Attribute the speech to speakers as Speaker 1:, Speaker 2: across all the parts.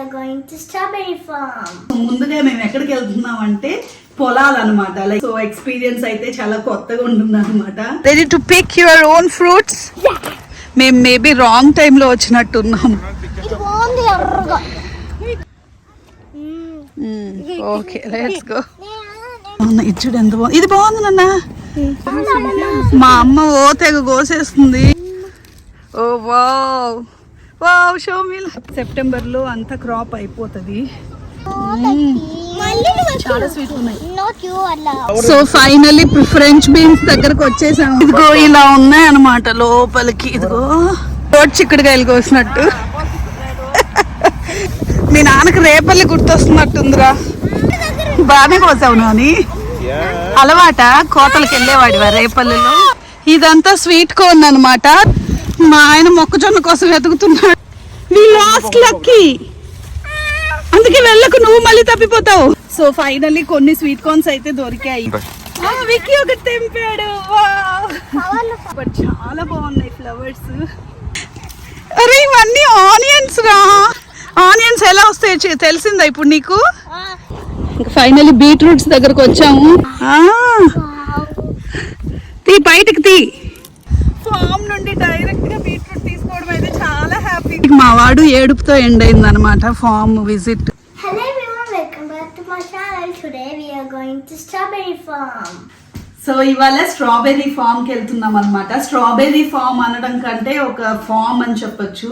Speaker 1: are going to strawberry farm.
Speaker 2: ముందుగా మేము ఎక్కడికి వెళ్తున్నాం అంటే పొలాలు అనమాట లైక్ సో ఎక్స్పీరియన్స్ అయితే చాలా కొత్తగా ఉంటుంది అనమాట ready to pick your own fruits మేము మేబీ రాంగ్ టైంలో వచ్చినట్టున్నాం
Speaker 1: ఇది బాగుంది ఎర్రగా
Speaker 2: ఓకే లెట్స్ గో ఇది చూడు ఎంత బాగుంది. ఇది బాగుంది నాన్న. మా అమ్మ ఓ తెగ కోసేస్తుంది. ఓ వావ్ వావ్ షో మీ సెప్టెంబర్లో అంత క్రాప్ అయిపోతుంది.
Speaker 1: మళ్ళీ
Speaker 2: చాలా స్వీట్ ఉన్నాయి. సో ఫైనల్లీ ఫ్రెంచ్ బీన్స్ దగ్గరకు వచ్చేసాం ఇదిగో ఇలా ఉన్నాయి అన్నమాట లోపలికి. ఇదిగో. రోడ్ చిక్కుడుకాయలు కోసినట్టు. మీ నాన్నకి రేపల్లి గుర్తొస్తున్నట్టుందిరా. బాగానే కోసావు నాని. అలవాట? కోతలకు వెళ్ళేవాడివా రేపల్లిలో? ఇదంతా స్వీట్ కోన్ అన్నమాట. మా ఆయన మొక్కజొన్న కోసం వెతుకుతున్నాడు. వి లాస్ట్ లక్కీ అందుకే వెళ్ళకు నువ్వు మళ్ళీ తప్పిపోతావు. సో ఫైనల్లీ కొన్ని స్వీట్ కార్న్స్ అయితే దొరికాయి. విక్కీ ఒకటి తెంపాడు. Wow. But చాలా బాగున్నాయి ఫ్లవర్స్ అరే ఇవన్నీ ఆనియన్స్ రా. ఆనియన్స్ ఎలా వస్తాయి చె- తెలిసిందా ఇప్పుడు నీకు? ఫైనల్లీ బీట్రూట్స్ దగ్గరకు వచ్చాము. ఆ, తీ బయటకు తీ ఫామ్ నుండి డైరెక్ట్గా బీట్రూట్ తీసుకోవడం అయితే హ్యాపీ మా వాడు ఏడుపుతో ఎండ్ అయింది అనమాట ఫామ్ విజిట్. సో ఇవాళ స్ట్రాబెర్రీ ఫామ్కి వెళ్తున్నాం అనమాట స్ట్రాబెర్రీ ఫామ్ అనడం కంటే ఒక ఫామ్ అని చెప్పొచ్చు.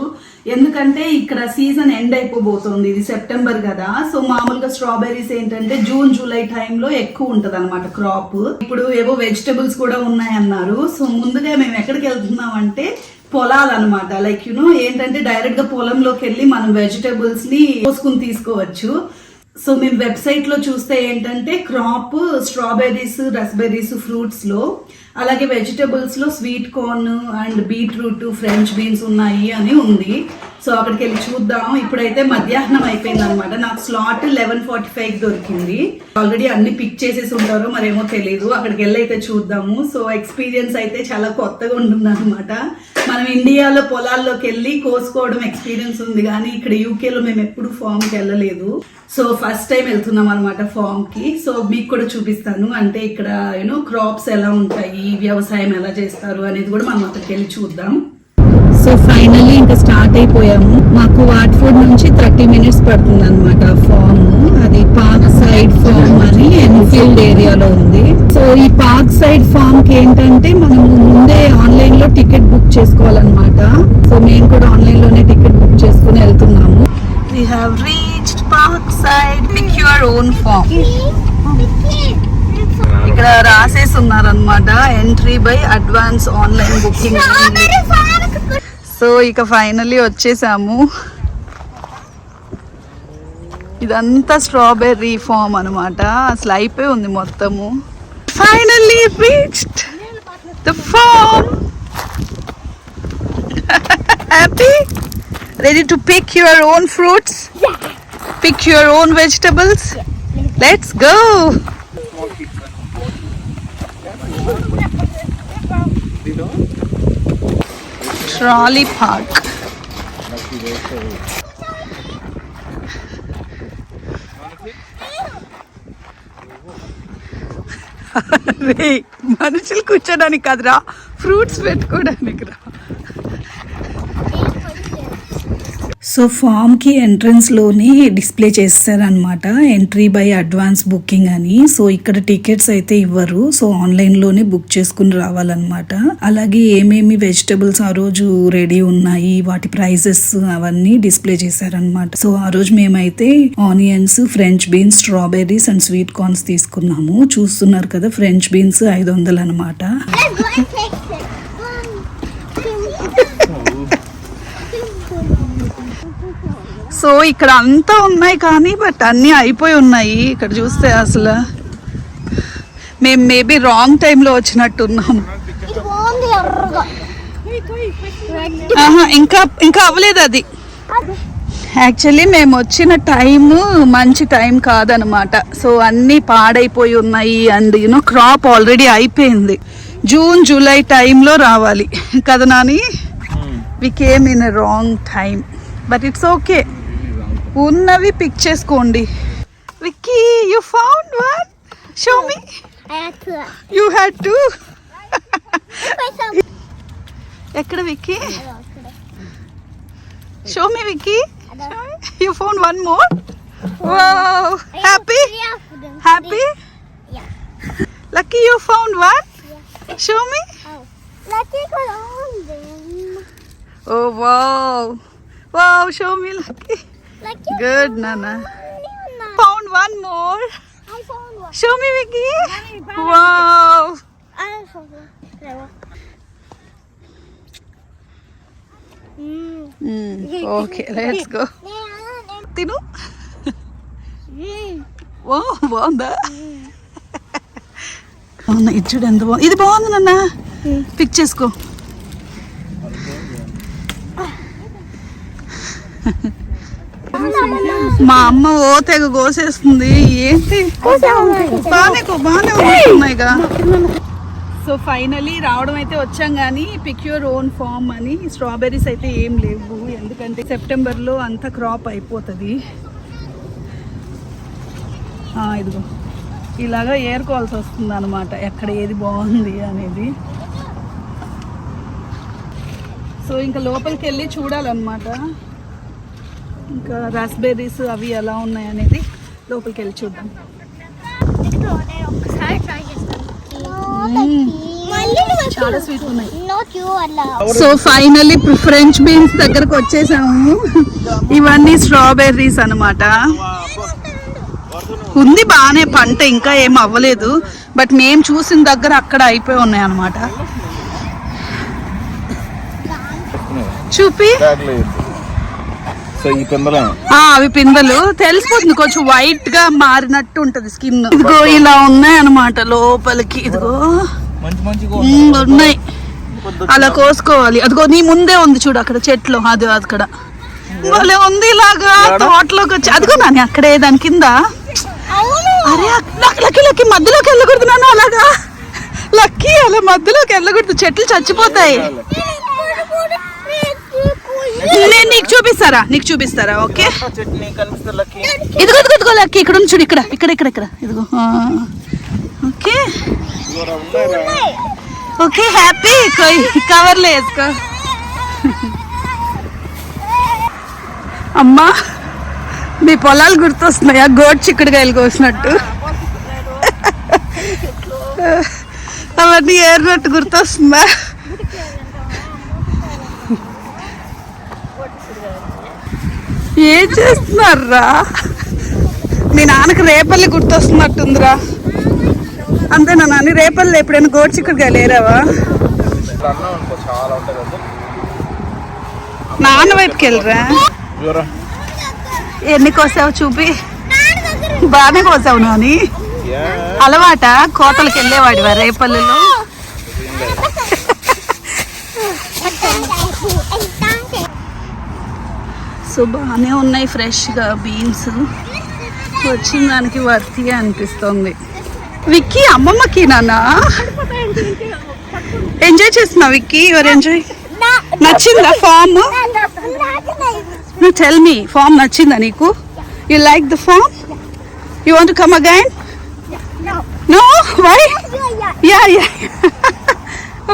Speaker 2: ఎందుకంటే ఇక్కడ సీజన్ ఎండ్ అయిపోబోతుంది. ఇది సెప్టెంబర్ కదా. సో మామూలుగా స్ట్రాబెర్రీస్ ఏంటంటే జూన్ జూలై టైంలో ఎక్కువ ఉంటది అనమాట క్రాప్ ఇప్పుడు ఏవో వెజిటబుల్స్ కూడా ఉన్నాయన్నారు. సో ముందుగా మేము ఎక్కడికి వెళ్తున్నాం అంటే పొలాలు అనమాట లైక్ యునో ఏంటంటే డైరెక్ట్గా పొలంలోకి వెళ్ళి మనం వెజిటేబుల్స్ని కోసుకుని తీసుకోవచ్చు. సో మేము వెబ్సైట్లో చూస్తే ఏంటంటే క్రాప్ స్ట్రాబెర్రీస్ రస్బెర్రీస్ ఫ్రూట్స్లో అలాగే వెజిటేబుల్స్లో sweet corn and beetroot French beans ఉన్నాయి అని ఉంది. సో అక్కడికి వెళ్ళి చూద్దాం ఇప్పుడైతే మధ్యాహ్నం అయిపోయింది అనమాట నాకు స్లాట్ లెవెన్ ఫార్టీ ఫైవ్ దొరికింది. ఆల్రెడీ అన్ని పిక్ చేసేసి ఉంటారో మరేమో తెలియదు అక్కడికి వెళ్ళి అయితే చూద్దాము. సో ఎక్స్పీరియన్స్ అయితే చాలా కొత్తగా ఉంటుంది అనమాట మనం ఇండియాలో పొలాల్లోకి వెళ్ళి కోసుకోవడం ఎక్స్పీరియన్స్ ఉంది కానీ ఇక్కడ యూకేలో మేము ఎప్పుడు ఫామ్కి వెళ్ళలేదు. సో ఫస్ట్ టైం వెళ్తున్నాం అనమాట ఫామ్కి. సో మీకు కూడా చూపిస్తాను. అంటే ఇక్కడ యూనో క్రాప్స్ ఎలా ఉంటాయి వ్యవసాయం ఎలా చేస్తారు అనేది కూడా మనం అక్కడికి వెళ్ళి చూద్దాం. సో ఫైనల్ ఇంకా స్టార్ట్ అయిపోయాము. మాకు వాట్ఫోర్డ్ నుంచి థర్టీ మినిట్స్ పడుతుంది అనమాట ఫామ్. అది పార్క్ సైడ్ ఫామ్ అని ఎన్ఫీల్డ్ ఏరియాలో ఉంది. సో ఈ పార్క్ సైడ్ ఫామ్కి ఏంటంటే మనం ముందే ఆన్లైన్లో టికెట్ బుక్ చేసుకోవాలన్నమాట. సో మేము కూడా ఆన్లైన్లోనే టికెట్ బుక్ చేసుకుని వెళ్తున్నాము. We have reached parkside pick your own form. ఇక్కడ రాసేసి ఉన్నారనమాట entry by advance
Speaker 1: online booking.
Speaker 2: So ఇక ఫైనల్లీ వచ్చేసాము. ఇదంతా స్ట్రాబెర్రీ ఫామ్ అనమాట అసలు అయిపోయి ఉంది మొత్తము. Finally reached the farm happy ready to pick your own fruits pick your own vegetables let's go trolley park. రే మనుషులు కూర్చోడానికి కాదురా. ఫ్రూట్స్ పెట్టుకోవడానికి రా సో ఫామ్కి ఎంట్రన్స్లోనే డిస్ప్లే చేస్తారనమాట ఎంట్రీ బై అడ్వాన్స్ బుకింగ్ అని. సో ఇక్కడ టికెట్స్ అయితే ఇవ్వరు. సో ఆన్లైన్లోనే బుక్ చేసుకుని రావాలన్నమాట. అలాగే ఏమేమి వెజిటబుల్స్ ఆ రోజు రెడీ ఉన్నాయి వాటి ప్రైజెస్ అవన్నీ డిస్ప్లే చేశారనమాట సో ఆ రోజు మేమైతే onions French beans strawberries and sweet corns తీసుకున్నాము. చూస్తున్నారు కదా ఫ్రెంచ్ బీన్స్ ఐదు వందలు అనమాట సో ఇక్కడ అంతా ఉన్నాయి కానీ బట్ అన్నీ అయిపోయి ఉన్నాయి. ఇక్కడ చూస్తే అసలు మేము మేబీ రాంగ్ టైంలో వచ్చినట్టున్నాం. ఇంకా ఇంకా అవ్వలేదు అది. యాక్చువల్లీ మేము వచ్చిన టైం మంచి టైం కాదనమాట. సో అన్నీ పాడైపోయి ఉన్నాయి and you know crop already అయిపోయింది. జూన్ జూలై టైంలో రావాలి. కదా Nani? We came in a wrong time but it's okay ఉన్నవి పిక్ చేసుకోండి. Vicky you found one show me.
Speaker 1: You had to.
Speaker 2: ఎక్కడ Vicky? Show me Vicky. You found one more happy happy
Speaker 1: Yeah.
Speaker 2: Lucky
Speaker 1: you found one show me.
Speaker 2: Oh wow wow show me lucky
Speaker 1: Like you
Speaker 2: good నానా
Speaker 1: found
Speaker 2: found one more
Speaker 1: I found one.
Speaker 2: Show me Vicky wow
Speaker 1: I found one. There one. Mm.
Speaker 2: Okay let's go
Speaker 1: Yeah,
Speaker 2: తిను
Speaker 1: mm.
Speaker 2: ఓ బాగుందా అవునా ఇది చూడు ఎంత బాగుంది ఇది బాగుంది నాన్న పిక్ చేసుకో మా అమ్మ ఓ తెగ కోసేస్తుంది. ఏంటి? బాగానే బాగానే సో ఫైనలీ రావడం అయితే వచ్చాం కానీ పిక్ యువర్ ఓన్ ఫామ్ అని. స్ట్రాబెర్రీస్ అయితే ఏం లేవు. ఎందుకంటే సెప్టెంబర్లో అంత క్రాప్ అయిపోతుంది. ఇదిగో. ఇలాగా ఏరుకోవాల్సి వస్తుంది అనమాట ఎక్కడ ఏది బాగుంది అనేది. సో ఇంకా లోపలికి వెళ్ళి చూడాలన్నమాట. ఇంకా రాస్బెర్రీస్ అవి ఎలా ఉన్నాయి అనేది లోపలికి వెళ్ళి చూద్దాం. చాలా స్వీట్ ఉన్నాయి. సో ఫైనల్లీ ఫ్రెంచ్ బీన్స్ దగ్గరకు వచ్చేసాము. ఇవన్నీ స్ట్రాబెర్రీస్ అన్నమాట. ఉంది బాగానే పంట ఇంకా ఏం అవ్వలేదు. బట్ మేము చూసిన దగ్గర అక్కడ అయిపోయి ఉన్నాయి అన్నమాట. చూపి.
Speaker 3: సో ఈ పిందలే
Speaker 2: ఆ, అవి పిందెలు. తెలిసిపోతుంది కొంచెం వైట్గా మారినట్టు ఉంటది స్కిన్ ఇదిగో ఇలా ఉన్నాయి అన్నమాట లోపలికి. ఇదిగో.
Speaker 3: మంచి మంచి
Speaker 2: ఉమ్, ఉన్నాయి. అలా కోసుకోవాలి. అదిగో నీ ముందే ఉంది చూడు అక్కడ చెట్లు. అది అక్కడ. భలే ఉంది ఇలాగా. తోటలోకి వచ్చి అదిగో నాని అక్కడే దాని కింద.
Speaker 1: అవును.
Speaker 2: అరే లక్కీ లక్కీ లక్కీ మధ్యలోకి వెళ్ళకూడదు నాన్న అలాగా. లక్కీ అలా మధ్యలోకి వెళ్ళకూడదు. చెట్లు చచ్చిపోతాయి. నేను నీకు చూపిస్తారా? నీకు చూపిస్తారా? ఓకే? ఇదిగో ఇదిగో ఇదిగో లక్కీ ఇక్కడ ఉంది చూడు ఇక్కడ ఇక్కడ ఇక్కడ ఇక్కడ ఇదిగో. ఓకే? ఓకే హ్యాపీ కవర్లో వేసుకో అమ్మా మీ పొలాలు గుర్తొస్తున్నాయా? గోడ్ చిక్కుడుకాయలు కోసినట్టు. అవన్నీ ఏరినట్టు గుర్తొస్తుందా? ఏం చేస్తున్నారా మీ నాన్నకి రేపల్లి గుర్తొస్తున్నట్టుందిరా. అంతేనా నాని? రేపల్లి ఎప్పుడైనా గోడ్ చిక్కుడుకాయ లేరావా? నాన్న వైపుకి వెళ్ళరా ఎన్ని కోసావు చూపి? బాగానే కోసావు నాని. అలవాట? కోతలకు వెళ్ళేవాడివా రేపల్లిలో? సో బాగానే ఉన్నాయి ఫ్రెష్గా బీన్స్. వచ్చిన దానికి వర్తి అనిపిస్తుంది. విక్కీ అమ్మమ్మకి నానా ఎంజాయ్ చేస్తున్నావు విక్కీ? యువర్ ఎంజాయ్ నచ్చిందా ఫామ్ నువ్వు టెల్ మీ ఫామ్ నచ్చిందా నీకు? You like the farm you want come again no why yeah yeah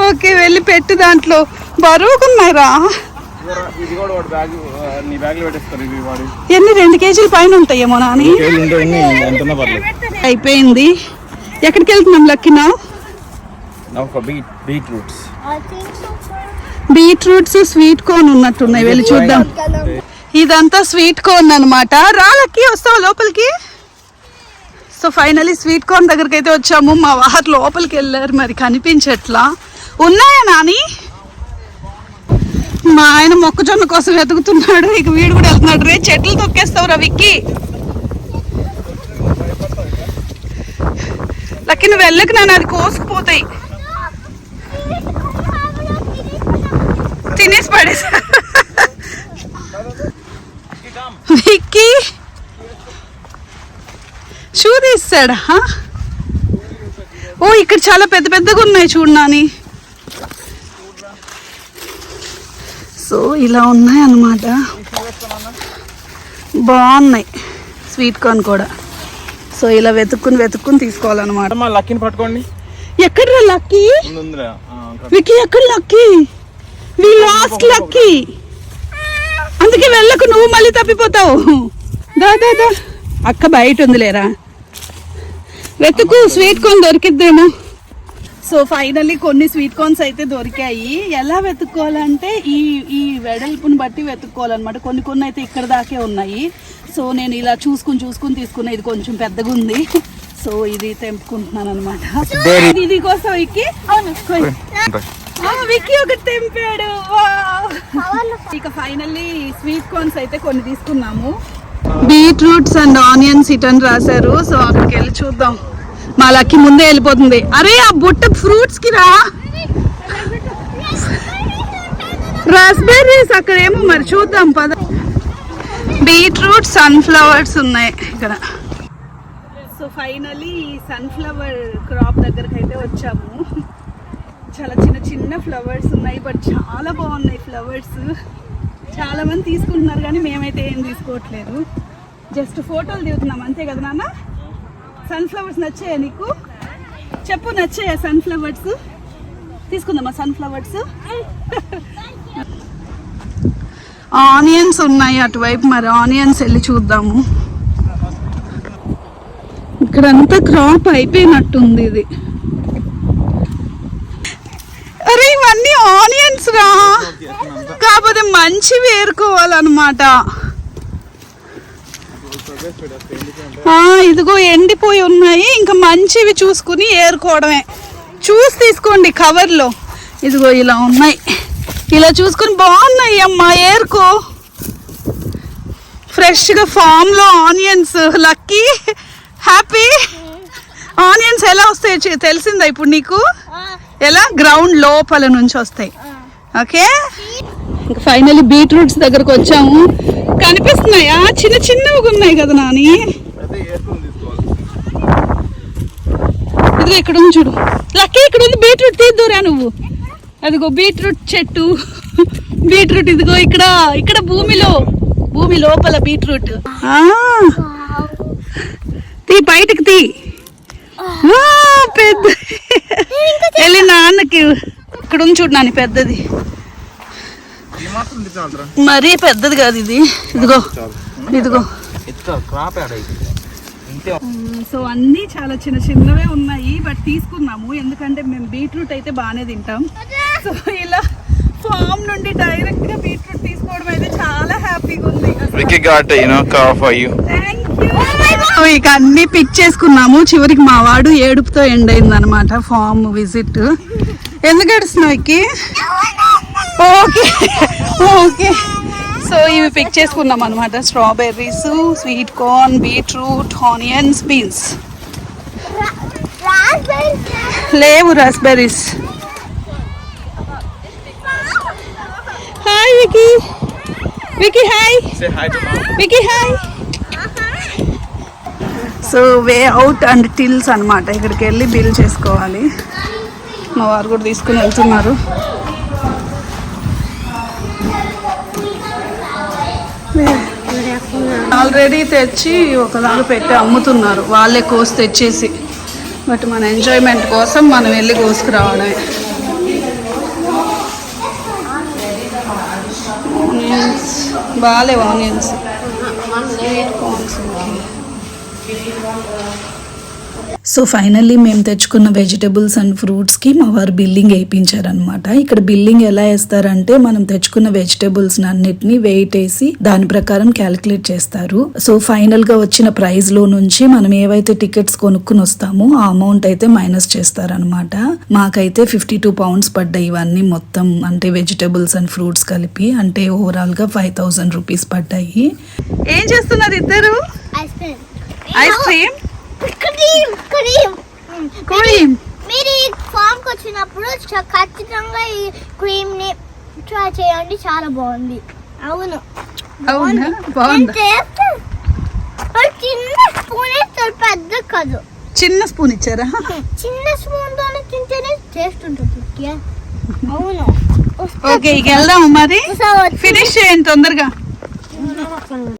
Speaker 2: okay వెళ్ళి పెట్టు దాంట్లో. బరువుకున్నాయిరా
Speaker 3: రా ఇది కూడా వాడు బ్యాగ్ నీ బ్యాగ్లో పెట్టేస్తారు ఇవి వాడు.
Speaker 2: ఎన్ని రెండు కేజీల పైన ఉంటాయేమో నాని? అయిపోయింది. ఎక్కడికి వెళ్తున్నాం లక్కినా
Speaker 3: బీట్రూట్స్.
Speaker 2: స్వీట్ కార్న్ ఉన్నట్టున్నాయి వెళ్ళి చూద్దాం. ఇదంతా స్వీట్ కార్న్ అనమాట రా లక్కీ వస్తావా లోపలికి? సో ఫైనలీ స్వీట్ కార్న్ దగ్గరికి అయితే వచ్చాము. మా వారు లోపలికి వెళ్ళారు మరి కనిపించట్లా. ఉన్నాయా నాని? మా ఆయన మొక్కజొన్న కోసం వెతుకుతున్నాడు. ఇక వీడు కూడా వెళ్తున్నాడు. రే చెట్లు తొక్కేస్తావురా విక్కి. లక్కీ నువ్వు వెళ్ళకు నాన్న అది కోసుకుపోతాయి. తినేసి పడేసా. విక్కీ. షూ తీస్తాడా? ఓ ఇక్కడ చాలా పెద్ద పెద్దగా ఉన్నాయి చూడు నాని. సో ఇలా ఉన్నాయి అన్నమాట బాగున్నాయి. స్వీట్ కార్న్ కూడా. సో ఇలా వెతుక్కుని వెతుక్కుని తీసుకోవాలన్నమాట.
Speaker 3: మా లక్కీని పట్టుకోండి.
Speaker 2: ఎక్కడ లక్కీ. వికీ ఎక్కడ లక్కీ? We lost Lucky. అందుకే వెళ్ళకు నువ్వు మళ్ళీ తప్పిపోతావు. దా దా దా. అక్క బయట ఉందిలేరా. వెతుకు స్వీట్ కార్న్ దొరికిద్దేమో. సో ఫైనల్లీ కొన్ని స్వీట్ కార్న్స్ అయితే దొరికాయి. ఎలా వెతుక్కోవాలంటే ఈ ఈ వెడల్పుని బట్టి వెతుక్కోవాలన్నమాట. కొన్ని కొన్ని అయితే ఇక్కడ దాకే ఉన్నాయి. సో నేను ఇలా చూసుకుని చూసుకుని తీసుకున్నా. ఇది కొంచెం పెద్దగా ఉంది. సో ఇది తెంపుకుంటున్నాను అనమాట ఇది కోసం ఇక్కి విక్కీ ఒకటి తెంపాడు. వావ్. ఇక ఫైనల్లీ స్వీట్ కార్న్స్ అయితే కొన్ని తీసుకున్నాము. బీట్రూట్స్ అండ్ ఆనియన్స్ ఇటన్ రాశారు. సో అక్కడికి వెళ్ళి చూద్దాం. మా లక్కి ముందే వెళ్ళిపోతుంది. అరే ఆ బుట్ట ఫ్రూట్స్కి రా. రాస్బెర్రీస్ అక్కడ ఏమో మరి చూద్దాం పద. బీట్రూట్ సన్ఫ్లవర్స్ ఉన్నాయి ఇక్కడ. సో ఫైనలీ సన్ఫ్లవర్ క్రాప్ దగ్గరకు అయితే వచ్చాము. చాలా చిన్న చిన్న ఫ్లవర్స్ ఉన్నాయి బట్ చాలా బాగున్నాయి ఫ్లవర్స్ చాలా మంది తీసుకుంటున్నారు కానీ మేమైతే ఏం తీసుకోవట్లేదు. జస్ట్ ఫోటోలు దిగుతున్నాం అంతే కదా నాన్న? సన్ఫ్లవర్స్ నచ్చాయా నీకు? చెప్పు నచ్చాయా సన్ఫ్లవర్స్ తీసుకుందామా సన్ఫ్లవర్స్ ఆనియన్స్ ఉన్నాయి అటువైపు మరి ఆనియన్స్ వెళ్ళి చూద్దాము. ఇక్కడంతా క్రాప్ అయిపోయినట్టుంది ఇది. అరే ఇవన్నీ ఆనియన్స్ రా. కాకపోతే మంచి వేరుకోవాలన్నమాట ఇదిగో ఎండిపోయి ఉన్నాయి. ఇంకా మంచివి చూసుకుని ఏరుకోవడమే. చూసి తీసుకోండి కవర్లో. ఇదిగో ఇలా ఉన్నాయి. ఇలా చూసుకుని బాగున్నాయి అమ్మా ఏరుకో. ఫ్రెష్గా ఫామ్లో ఆనియన్స్. Lucky happy. ఆనియన్స్ ఎలా వస్తాయి తెలిసిందా ఇప్పుడు నీకు? ఎలా? గ్రౌండ్ లోపల నుంచి వస్తాయి. ఓకే? ఫైనలీ బీట్రూట్స్ దగ్గరకు వచ్చాము. కనిపిస్తున్నాయా. చిన్న చిన్నవిగా ఉన్నాయి కదా నాని. ఇదిగో ఇక్కడ ఉంది చూడు. లక్కీ ఇక్కడ ఉంది బీట్రూట్ తీద్దురా నువ్వు. అదిగో బీట్రూట్ చెట్టు. బీట్రూట్ ఇదిగో ఇక్కడ ఇక్కడ భూమిలో. భూమి లోపల బీట్రూట్. ఆ, తీ బయటకు తీ. పెద్ద వెళ్ళి నాన్నకి. ఇక్కడ ఉంది చూడు నాని పెద్దది. మరీ పెద్దది కాదు ఇది. ఇదిగో ఇదిగో. సో అన్నీ చాలా చిన్న చిన్నవే ఉన్నాయి బట్ తీసుకున్నాము ఎందుకంటే మేము బీట్రూట్ అయితే బాగానే తింటాం. సో ఇలా ఫామ్ నుండి డైరెక్ట్గా బీట్రూట్ తీసుకోవడం అయితే చాలా హ్యాపీగా ఉంది.
Speaker 3: వికీ
Speaker 2: ఇక అన్ని పిక్ చేసుకున్నాము. చివరికి మా వాడు ఏడుపుతో ఎండ్ అయింది అనమాట ఫామ్ విజిట్. ఎందుకు ఏడుస్తున్నావు ఇక్కి ఓకే. ఓకే. సో ఇవి పిక్ చేసుకున్నాం అనమాట strawberries sweet corn beetroot onions
Speaker 1: beans.
Speaker 2: లేవు raspberries hi
Speaker 3: Vicky Vicky hi
Speaker 2: Vicky hi so way out and టిల్స్ అన్నమాట. ఇక్కడికి వెళ్ళి బిల్ చేసుకోవాలి. మా వారు కూడా తీసుకుని వెళ్తున్నారు. ఆల్రెడీ తెచ్చి ఒకదాని పెట్టి అమ్ముతున్నారు. వాళ్ళే కోసి తెచ్చేసి. బట్ మన ఎంజాయ్మెంట్ కోసం మనం వెళ్ళి కోసుకురావడమే. ఆనియన్స్ బాగాలేవు onions sweet corns so finally మేము తెచ్చుకున్న వెజిటబుల్స్ అండ్ ఫ్రూట్స్కి మా వారు బిల్లింగ్ వేయించారనమాట ఇక్కడ బిల్లింగ్ ఎలా వేస్తారంటే మనం తెచ్చుకున్న వెజిటబుల్స్ అన్నిటిని వెయిట్ వేసి దాని ప్రకారం క్యాలిక్యులేట్ చేస్తారు. సో ఫైనల్గా వచ్చిన ప్రైస్లో నుంచి మనం ఏవైతే టికెట్స్ కొనుక్కుని వస్తామో ఆ అమౌంట్ అయితే మైనస్ చేస్తారనమాట మాకైతే ఫిఫ్టీ టూ పౌండ్స్ పడ్డాయి ఇవన్నీ మొత్తం అంటే వెజిటబుల్స్ అండ్ ఫ్రూట్స్ కలిపి అంటే ఓవరాల్గా ఫైవ్ థౌసండ్ రూపీస్ పడ్డాయి. ఏం చేస్తున్నారు ఇద్దరు.
Speaker 1: Ice cream? Cream. Cream.
Speaker 2: Cream
Speaker 1: మీరు ఈ ఫామ్కి వచ్చినప్పుడు ఖచ్చితంగా ఈ క్రీమ్ని ట్రై చేయండి చాలా బాగుంది. అవును.
Speaker 2: అవునా? బాగుందా.
Speaker 1: చిన్న స్పూన్ పెద్ద కాదు.
Speaker 2: చిన్న స్పూన్ ఇచ్చారా?
Speaker 1: చిన్న స్పూన్ తోనే తింటేనే టేస్ట్ ఉంటుంది? అవును.
Speaker 2: ఓకే ఇక వెళ్దాం మరి? ఫినిష్ చేయండి తొందరగా.